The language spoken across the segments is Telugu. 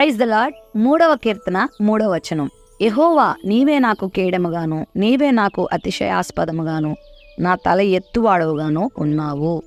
ప్రైజ్ ద లాడ్ మూడవ కీర్తన మూడవ వచనం. ఎహోవా నీవే నాకు కేడముగాను నీవే నాకు అతిశయాస్పదముగాను నా తల ఎత్తువాడవుగాను ఉన్నావు.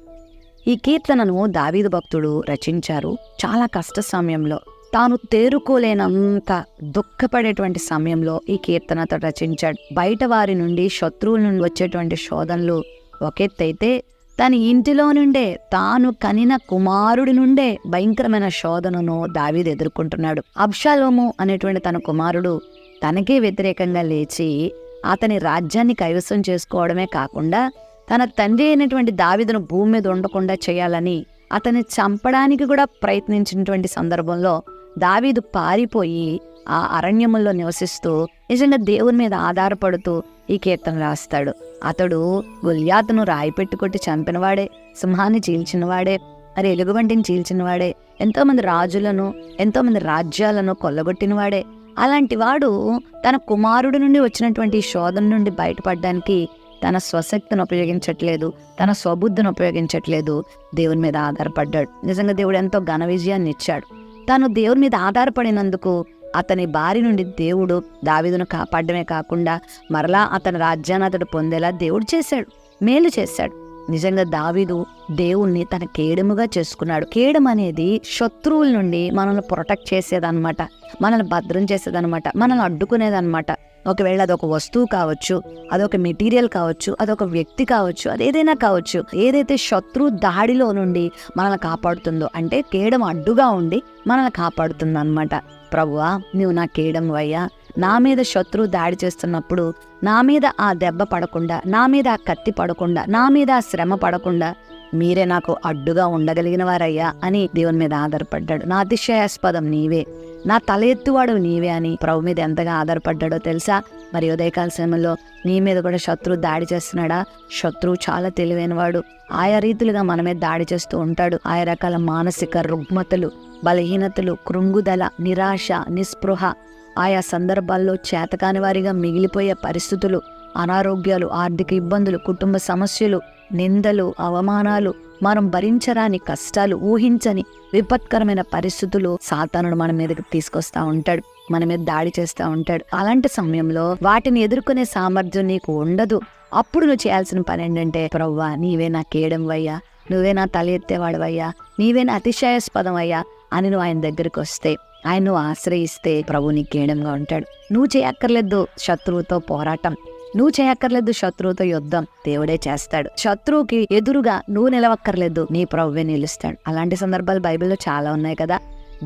ఈ కీర్తనను దావీదు భక్తుడు రచించారు. చాలా కష్ట సమయంలో తాను తేరుకోలేనంత దుఃఖపడేటువంటి సమయంలో ఈ కీర్తనతో రచించాడు. బయట వారి నుండి శత్రువుల నుండి వచ్చేటువంటి శోధనలు ఒకెత్తైతే తన ఇంటిలో నుండే తాను కనిన కుమారుడి నుండే భయంకరమైన శోధనను దావీదు ఎదుర్కొంటున్నాడు. అబ్షాలోము అనేటువంటి తన కుమారుడు తనకే వ్యతిరేకంగా లేచి అతని రాజ్యాన్ని కైవసం చేసుకోవడమే కాకుండా తన తండ్రి అయినటువంటి దావీదును భూమి మీద ఉండకుండా చేయాలని అతన్ని చంపడానికి కూడా ప్రయత్నించినటువంటి సందర్భంలో దావీదు పారిపోయి ఆ అరణ్యముల్లో నివసిస్తూ నిజంగా దేవుని మీద ఆధారపడుతూ ఈ కీర్తన రాస్తాడు. అతడు గుల్యాతును రాయి పెట్టుకొట్టి చంపినవాడే సింహాన్ని చీల్చినవాడే మరి ఎలుగుబంటిని చీల్చినవాడే ఎంతోమంది రాజులను ఎంతోమంది రాజ్యాలను కొల్లగొట్టినవాడే. అలాంటి వాడు తన కుమారుడి నుండి వచ్చినటువంటి శోధన నుండి బయటపడడానికి తన స్వశక్తిని ఉపయోగించట్లేదు తన స్వబుద్ధిని ఉపయోగించట్లేదు దేవుని మీద ఆధారపడ్డాడు. నిజంగా దేవుడు ఎంతో ఘన విజయాన్ని ఇచ్చాడు. తాను దేవుని మీద ఆధారపడినందుకు అతని బారి నుండి దేవుడు దావీదును కాపాడమే కాకుండా మరలా అతని రాజ్యాన్ని అతడు పొందేలా దేవుడు చేశాడు మేలు చేశాడు. నిజంగా దావీదు దేవుణ్ణి తన కేడముగా చేసుకున్నాడు. కేడం అనేది శత్రువుల నుండి మనల్ని ప్రొటెక్ట్ చేసేదన్నమాట మనల్ని భద్రం చేసేదన్నమాట మనల్ని అడ్డుకునేదన్నమాట. ఒకవేళ అదొక వస్తువు కావచ్చు అదొక మెటీరియల్ కావచ్చు అదొక వ్యక్తి కావచ్చు అదేదైనా కావచ్చు ఏదైతే శత్రు దాడిలో నుండి మనల్ని కాపాడుతుందో అంటే కేడం అడ్డుగా ఉండి మనల్ని కాపాడుతుంది అనమాట ప్రభువా నువ్వు నా కేడం అయ్యా నా మీద శత్రువు దాడి చేస్తున్నప్పుడు నా మీద ఆ దెబ్బ పడకుండా నా మీద ఆ కత్తి పడకుండా నా మీద ఆ శ్రమ పడకుండా మీరే నాకు అడ్డుగా ఉండగలిగిన వారయ్యా అని దేవుని మీద ఆధారపడ్డాడు. నా అతిశయాస్పదం నీవే. నా తల ఎత్తువాడు నీవే అని ప్రభు మీద ఎంతగా ఆధారపడ్డాడో తెలుసా? మరి ఉదయకాల సమయంలో నీ మీద కూడా శత్రువు దాడి చేస్తున్నాడా? శత్రువు చాలా తెలివైనవాడు. ఆయా రీతులుగా మన మీద దాడి చేస్తూ ఉంటాడు. ఆయా రకాల మానసిక రుగ్మతలు బలహీనతలు కృంగుదల నిరాశ నిస్పృహ ఆయా సందర్భాల్లో చేతకాని వారిగా మిగిలిపోయే పరిస్థితులు అనారోగ్యాలు ఆర్థిక ఇబ్బందులు కుటుంబ సమస్యలు నిందలు అవమానాలు మనం భరించరాని కష్టాలు ఊహించని విపత్కరమైన పరిస్థితులు సాతానుడు మన మీదకి తీసుకొస్తా ఉంటాడు. మన మీద దాడి చేస్తూ ఉంటాడు. అలాంటి సమయంలో వాటిని ఎదుర్కొనే సామర్థ్యం నీకు ఉండదు. అప్పుడు నువ్వు చేయాల్సిన పని ఏంటంటే ప్రవ్వా నీవే నా కేయడం వయ్యా నువ్వే నా తల ఎత్తేవాడవయ్యా నీవే నా అతిశయాస్పదం అయ్యా అని నువ్వు ఆయన దగ్గరికి వస్తే ఆయన నువ్వు ఆశ్రయిస్తే ప్రభు నీ కేయడంగా ఉంటాడు. నువ్వు చేయక్కర్లేదు శత్రువుతో పోరాటం. నువ్వు చేయక్కర్లేదు శత్రువుతో యుద్ధం. దేవుడే చేస్తాడు. శత్రువుకి ఎదురుగా నువ్వు నిలవక్కర్లేదు నీ ప్రభువే నిలుస్తాడు. అలాంటి సందర్భాలు బైబిల్లో చాలా ఉన్నాయి కదా.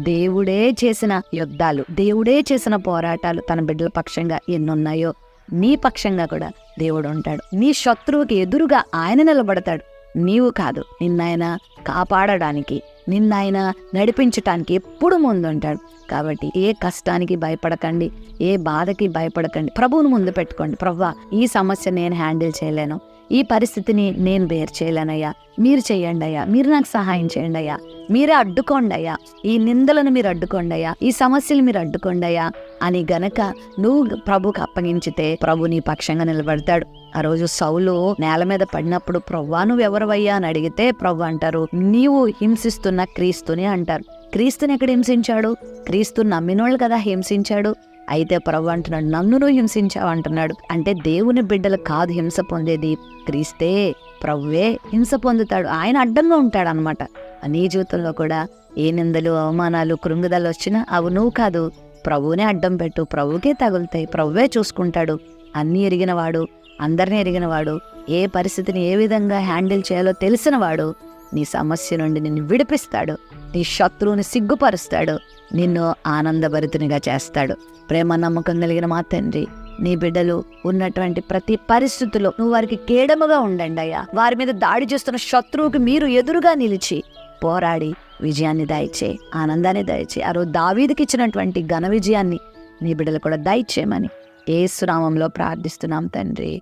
దేవుడే చేసిన యుద్ధాలు దేవుడే చేసిన పోరాటాలు తన బిడ్డల పక్షంగా ఎన్నున్నాయో నీ పక్షంగా కూడా దేవుడు ఉంటాడు. నీ శత్రువుకి ఎదురుగా ఆయన నిలబడతాడు. నీవు కాదు నిన్నాయన కాపాడడానికి నిన్నాయన నడిపించటానికి ఎప్పుడు ముందుంటాడు. కాబట్టి ఏ కష్టానికి భయపడకండి ఏ బాధకి భయపడకండి. ప్రభువును ముందు పెట్టుకోండి. ప్రవ్వా ఈ సమస్య నేను హ్యాండిల్ చేయలేను. ఈ పరిస్థితిని నేను బేర్ చేయలేనయ్యా. మీరు చేయండి అయ్యా మీరు నాకు సహాయం చేయండి అయ్యా మీరే అడ్డుకోండి అయ్యా ఈ నిందలను మీరు అడ్డుకోండి అయ్యా ఈ సమస్యలు మీరు అడ్డుకోండి అయ్యా అని గనక నువ్వు ప్రభుకి అప్పగించితే ప్రభు నీ పక్షంగా నిలబడతాడు. ఆ రోజు సౌలు నేల మీద పడినప్పుడు ప్రవ్వా నువ్వెవరవయ్యా? అని అడిగితే ప్రభు అంటారు నీవు హింసిస్తున్న క్రీస్తుని అంటారు. క్రీస్తుని ఎక్కడ హింసించాడు? క్రీస్తు నమ్మినోళ్ళు కదా హింసించాడు. అయితే ప్రభు అంటున్నాడు నన్ను హింసించావు అంటున్నాడు. అంటే దేవుని బిడ్డలు కాదు హింస పొందేది. క్రీస్తే ప్రభువే హింస పొందుతాడు. ఆయన అడ్డంగా ఉంటాడు అనమాట నీ జీవితంలో కూడా ఏ నిందలు అవమానాలు కృంగుదలు వచ్చినా అవి నువ్వు కాదు. ప్రభువునే అడ్డం పెట్టు. ప్రభువుకే తగులుతాయి. ప్రభువే చూసుకుంటాడు. అన్నీ ఎరిగినవాడు అందరినీ ఎరిగినవాడు ఏ పరిస్థితిని ఏ విధంగా హ్యాండిల్ చేయాలో తెలిసినవాడు నీ సమస్య నుండి నిన్ను విడిపిస్తాడు. నీ శత్రువుని సిగ్గుపరుస్తాడు. నిన్ను ఆనందభరితునిగా చేస్తాడు. ప్రేమ నమ్మకం కలిగిన మా తండ్రి నీ బిడ్డలు ఉన్నటువంటి ప్రతి పరిస్థితుల్లో నువ్వు వారికి కేడముగా ఉండండి అయ్యా. వారి మీద దాడి చేస్తున్న శత్రువుకి మీరు ఎదురుగా నిలిచి పోరాడి విజయాన్ని దయచే ఆనందాన్ని దయచే ఆ రోజు దావీదికి ఇచ్చినటువంటి ఘన విజయాన్ని నీ బిడ్డలు కూడా దయచేయమని ఏసునామంలో ప్రార్థిస్తున్నాం తండ్రి.